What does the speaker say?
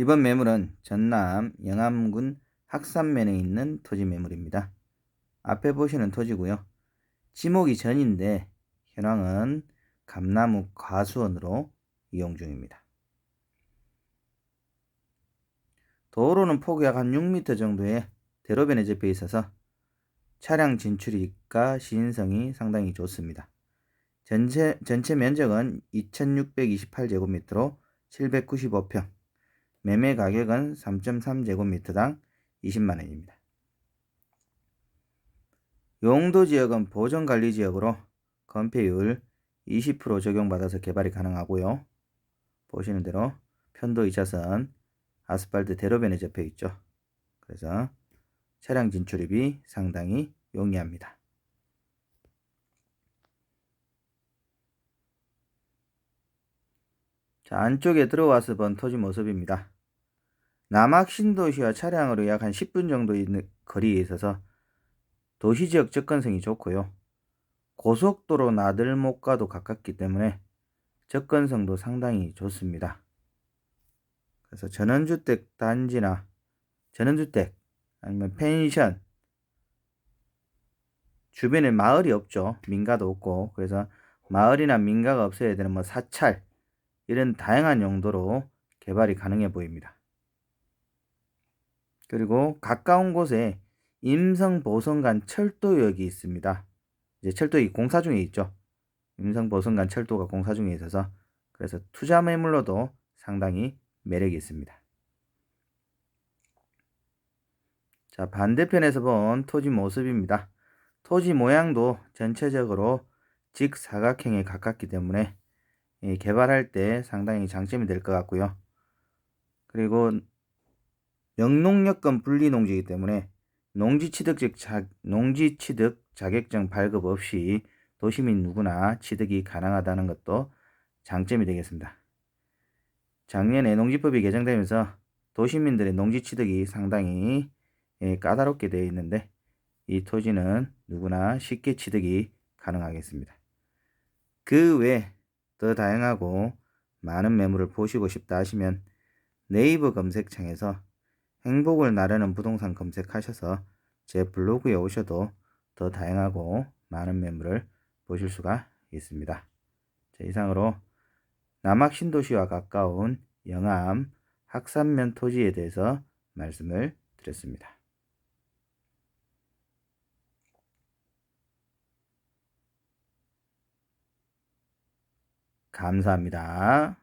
이번 매물은 전남 영암군 학산면에 있는 토지 매물입니다. 앞에 보시는 토지고요. 지목이 전인데 현황은 감나무 과수원으로 이용 중입니다. 도로는 폭이 약한 6m 정도의 대로변에 접해 있어서 차량 진출이가 시인성이 상당히 좋습니다. 전체, 전체 면적은 2628제곱미터로 795평, 매매 가격은 3.3제곱미터당 20만원입니다. 용도 지역은 보존관리 지역으로 건폐율 20% 적용받아서 개발이 가능하고요. 보시는 대로 편도 2차선 아스팔트 대로변에 접해 있죠. 그래서 차량 진출입이 상당히 용이합니다. 자, 안쪽에 들어와서 본 토지 모습입니다. 남학 신도시와 차량으로 약 한 10분 정도 있는 거리에 있어서 도시 지역 접근성이 좋고요. 고속도로 나들목과도 가깝기 때문에 접근성도 상당히 좋습니다. 그래서 전원주택 단지나 전원주택 아니면 펜션 주변에 마을이 없죠. 민가도 없고 그래서 마을이나 민가가 없어야 되는 뭐 사찰 이런 다양한 용도로 개발이 가능해 보입니다. 그리고 가까운 곳에 임성 보성간 철도역이 있습니다. 이제 철도역이 공사 중에 있죠. 임성 보성간 철도가 공사 중에 있어서 그래서 투자 매물로도 상당히 매력이 있습니다. 자, 반대편에서 본 토지 모습입니다. 토지 모양도 전체적으로 직사각형에 가깝기 때문에 개발할 때 상당히 장점이 될 것 같고요. 그리고 영농여건 분리농지이기 때문에 농지취득적 자, 농지취득 자격증 발급 없이 도시민 누구나 취득이 가능하다는 것도 장점이 되겠습니다. 작년에 농지법이 개정되면서 도시민들의 농지 취득이 상당히 까다롭게 되어 있는데 이 토지는 누구나 쉽게 취득이 가능하겠습니다. 그 외 더 다양하고 많은 매물을 보시고 싶다 하시면 네이버 검색창에서 행복을 나르는 부동산 검색하셔서 제 블로그에 오셔도 더 다양하고 많은 매물을 보실 수가 있습니다. 자, 이상으로 남학 신도시와 가까운 영암 학산면 토지에 대해서 말씀을 드렸습니다. 감사합니다.